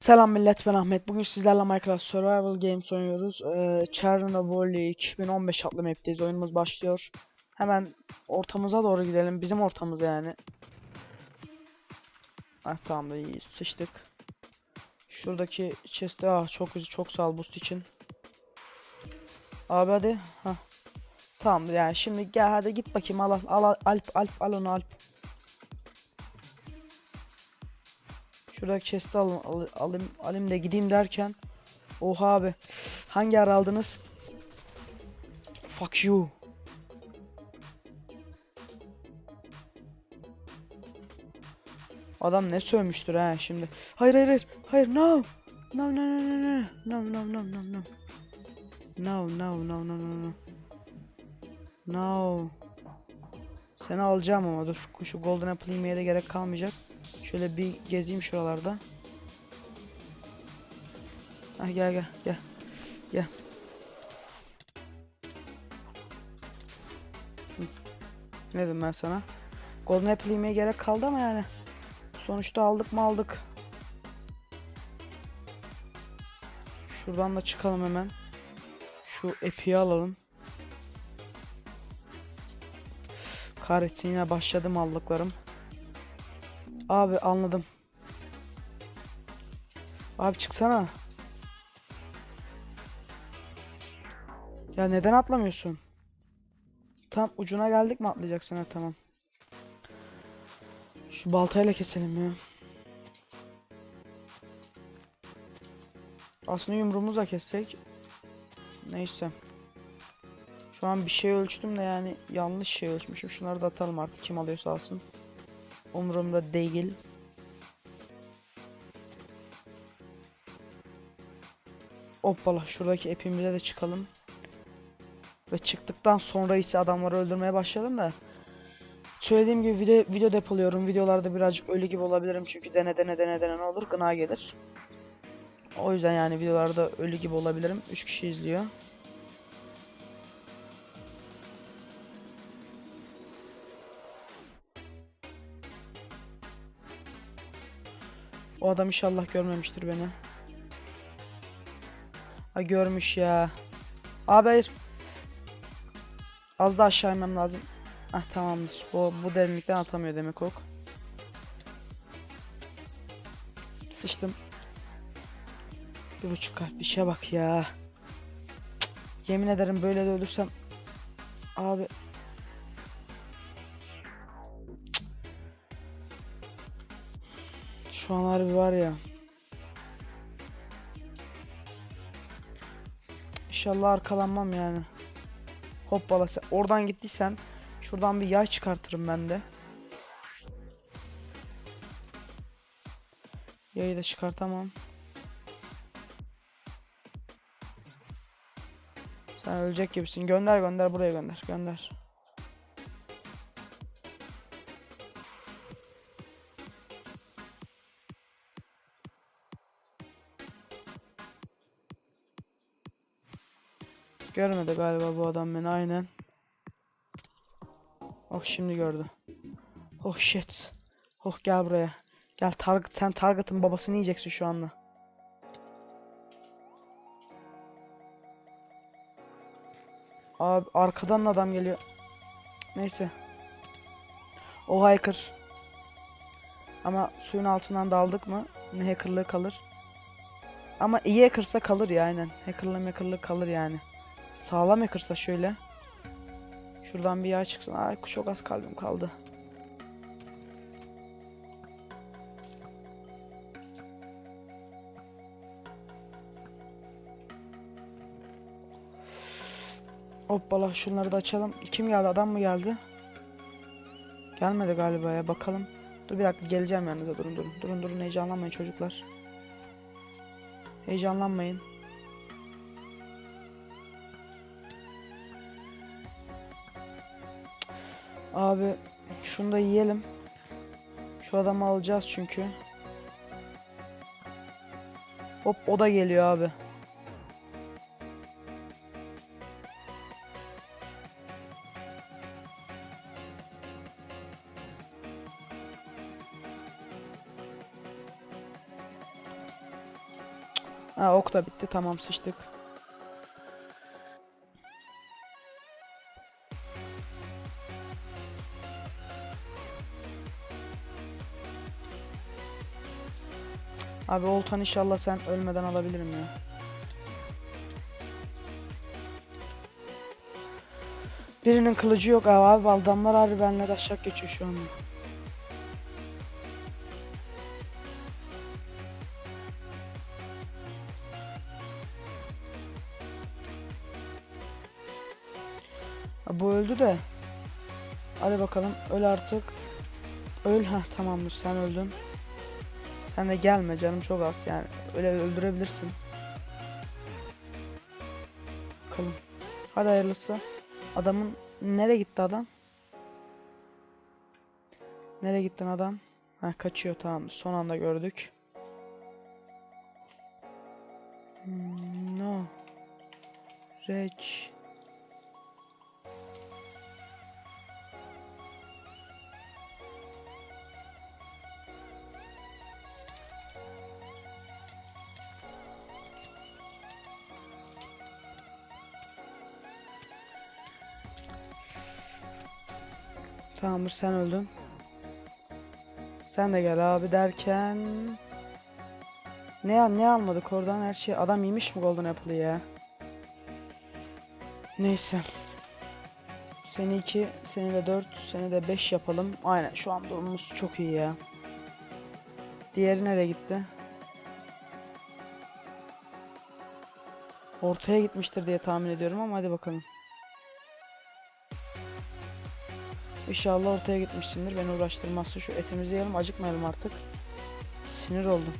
Selam millet ben Ahmet. Bugün sizlerle Minecraft Survival Games oynuyoruz. Ee, Chernobyl 2015 adlı map'teyiz. Oyunumuz başlıyor. Hemen ortamıza doğru gidelim. Bizim ortamız yani. Ah tamam da iyi sıçtık. Şuradaki chest'e ah çok çok sağ ol boost için. Abi hadi. Hah. Tamam yani şimdi gel hadi git bakayım al al al Alp Alp al onu Alp. Şuradaki chest'i alın, al, alayım, alayım da gideyim derken Oha abi Hangi ara aldınız? Fuck you Adam ne sövmüştür ha şimdi Hayır hayır hayır Hayır no No no no no no No no no no no No no no no no no No Seni alacağım ama dur şu golden apple yemeye de gerek kalmayacak Şöyle bir gezeyim şuralarda. Ah gel gel gel. Gel. Ne dedim ben sana? Golden Apple yemeye gerek kaldı ama yani. Sonuçta aldık mı aldık. Şuradan da çıkalım hemen. Şu epiyi alalım. Kahretsin yine başladım aldıklarım. Abi anladım. Abi çıksana. Ya neden atlamıyorsun? Tam ucuna geldik mi atlayacaksın ha tamam. Şu baltayla keselim ya. Aslında yumruğumuzla kessek. Neyse. Şu an bir şey ölçtüm de yani yanlış şey ölçmüşüm. Şunları da atalım artık kim alıyorsa alsın. Umurumda değil. Hoppala şuradaki epimize de çıkalım. Ve çıktıktan sonra ise adamları öldürmeye başladım da. Söylediğim gibi video, video depoluyorum. Videolarda birazcık ölü gibi olabilirim çünkü dene dene dene dene ne olur gına gelir. O yüzden yani videolarda ölü gibi olabilirim. 3 kişi izliyor. O adam inşallah görmemiştir beni. Ha görmüş ya. Abi hayır. Az daha aşağı inmem lazım. Ah tamamdır. Bu, bu derinlikten atamıyor demek ok. Sıçtım. Bir buçuk kalp şeye bak ya. Cık, Yemin ederim böyle de ölürsem. Abi. Şu an harbi var ya. İnşallah arkalanmam yani. Hoppala sen oradan gittiysen şuradan bir yay çıkartırım ben de. Yayı da çıkartamam. Sen ölecek gibisin. Gönder gönder buraya gönder. Gönder. Görmedi galiba bu adam beni aynen. Oh şimdi gördü. Oh shit. Oh gel buraya. Gel target sen target'ın babasını yiyeceksin şu anda. Abi arkadan adam geliyor. Neyse. O hacker. Ama suyun altından daldık mı ne hackerlığı kalır. Ama iyi hackersa kalır ya aynen. Hackerlığı hackerlığı kalır yani. Sağlam hackersa şöyle. Şuradan bir yağ çıksın. Ay çok az kalbim kaldı. Hoppala şunları da açalım. Kim geldi? Adam mı geldi? Gelmedi galiba ya. Bakalım. Dur bir dakika geleceğim yanınıza. Durun durun. Durun durun heyecanlanmayın çocuklar. Heyecanlanmayın. Abi şunu da yiyelim. Şu adamı alacağız çünkü. Hop o da geliyor abi. Ha ok da bitti tamam sıçtık. Abi oltan inşallah sen ölmeden alabilirim ya. Birinin kılıcı yok abi, abi adamlar harbi benimle de aşağı geçiyor şu anda. Bu öldü de. Hadi bakalım öl artık. Öl ha tamamdır sen öldün. Sen de gelme canım çok az yani. Öyle öldürebilirsin. Bakalım. Hadi hayırlısı. Adamın nereye gitti adam? Nereye gittin adam? Ha kaçıyor tamam. Son anda gördük. Hmm, No. Reç. Tamamdır sen öldün. Sen de gel abi derken ne al ne almadık oradan her şey adam yemiş mi Golden Apple'ı ya? Neyse. Seni 2, seni de 4, seni de 5 yapalım. Aynen şu an durumumuz çok iyi ya. Diğeri nereye gitti? Ortaya gitmiştir diye tahmin ediyorum ama hadi bakalım. İnşallah ortaya gitmişsindir. Beni uğraştırmazsa şu etimizi yiyelim. Acıkmayalım artık. Sinir oldum.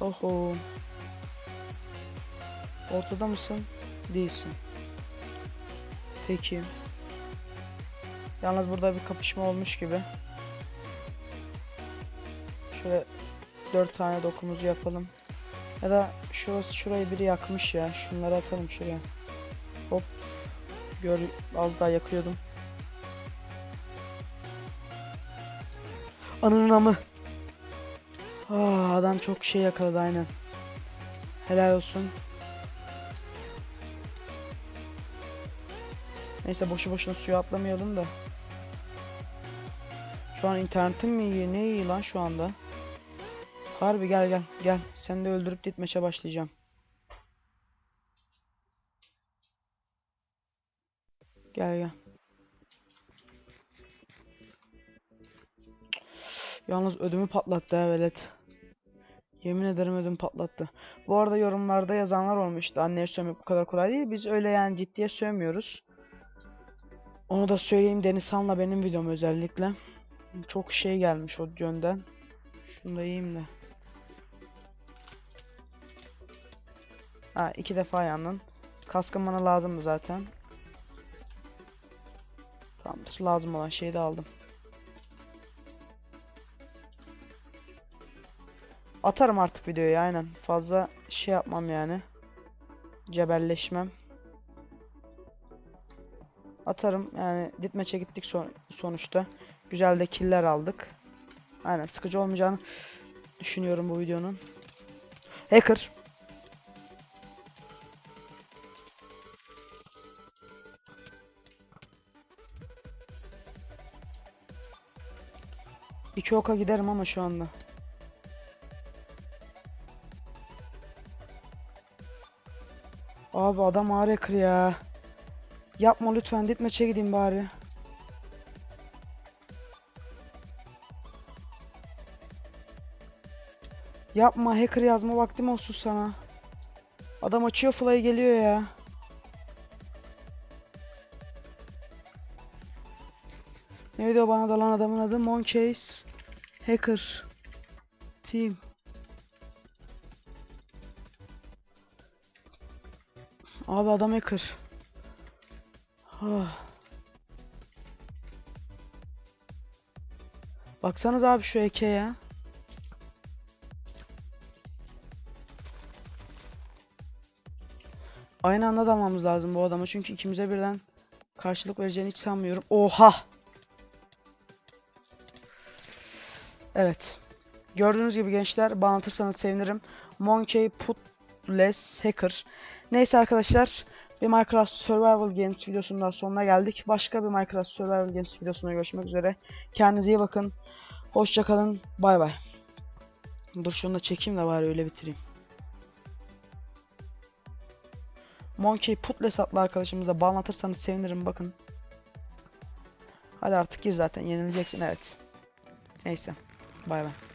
Oho. Ortada mısın? Değilsin. Peki. Yalnız burada bir kapışma olmuş gibi. Şöyle dört tane dokumuzu yapalım. Ya da şurası şurayı biri yakmış ya. Şunları atalım şuraya. Hop. Gör az daha yakıyordum. Ananın amı. Ah, adam çok şey yakaladı aynen. Helal olsun. Neyse boşu boşuna suya atlamayalım da. Şu an internetim mi iyi ne iyi lan şu anda. Harbi gel gel gel. Sen de öldürüp gitmeşe başlayacağım. Gel gel. Yalnız ödümü patlattı ha velet. Yemin ederim ödüm patlattı. Bu arada yorumlarda yazanlar olmuştu. Anneye sövmek bu kadar kolay değil. Biz öyle yani ciddiye sövmüyoruz. Onu da söyleyeyim Denizhan'la benim videom özellikle. Çok şey gelmiş o yönden. Şunu da yiyeyim de. Ha iki defa yandın. Kaskın bana lazımdı zaten. Tamamdır. Lazım olan şeyi de aldım. Atarım artık videoyu aynen. Fazla şey yapmam yani. Cebelleşmem. Atarım yani ditmeçe gittik son, sonuçta. Güzel de killer aldık. Aynen sıkıcı olmayacağını düşünüyorum bu videonun. Hacker. İki oka giderim ama şu anda. Abi adam ağır hacker ya. Yapma lütfen ditmeçe gideyim bari. Yapma hacker yazma vaktim olsun sana. Adam açıyor fly geliyor ya. Neydi o bana dalan adamın adı? Moncase Hacker Team. Abi adam hacker. Ah. Baksanız abi şu eke ya. Aynı anda dalmamız lazım bu adama çünkü ikimize birden karşılık vereceğini hiç sanmıyorum. Oha! Evet. Gördüğünüz gibi gençler bağlatırsanız sevinirim. Monkey Putless Hacker. Neyse arkadaşlar. Bir Minecraft Survival Games videosunun daha sonuna geldik. Başka bir Minecraft Survival Games videosunda görüşmek üzere. Kendinize iyi bakın. Hoşçakalın. Bay bay. Dur şunu da çekeyim de bari öyle bitireyim. Monkey Putless adlı arkadaşımıza bağlatırsanız sevinirim bakın. Hadi artık gir zaten yenileceksin evet. Neyse. Bay bay.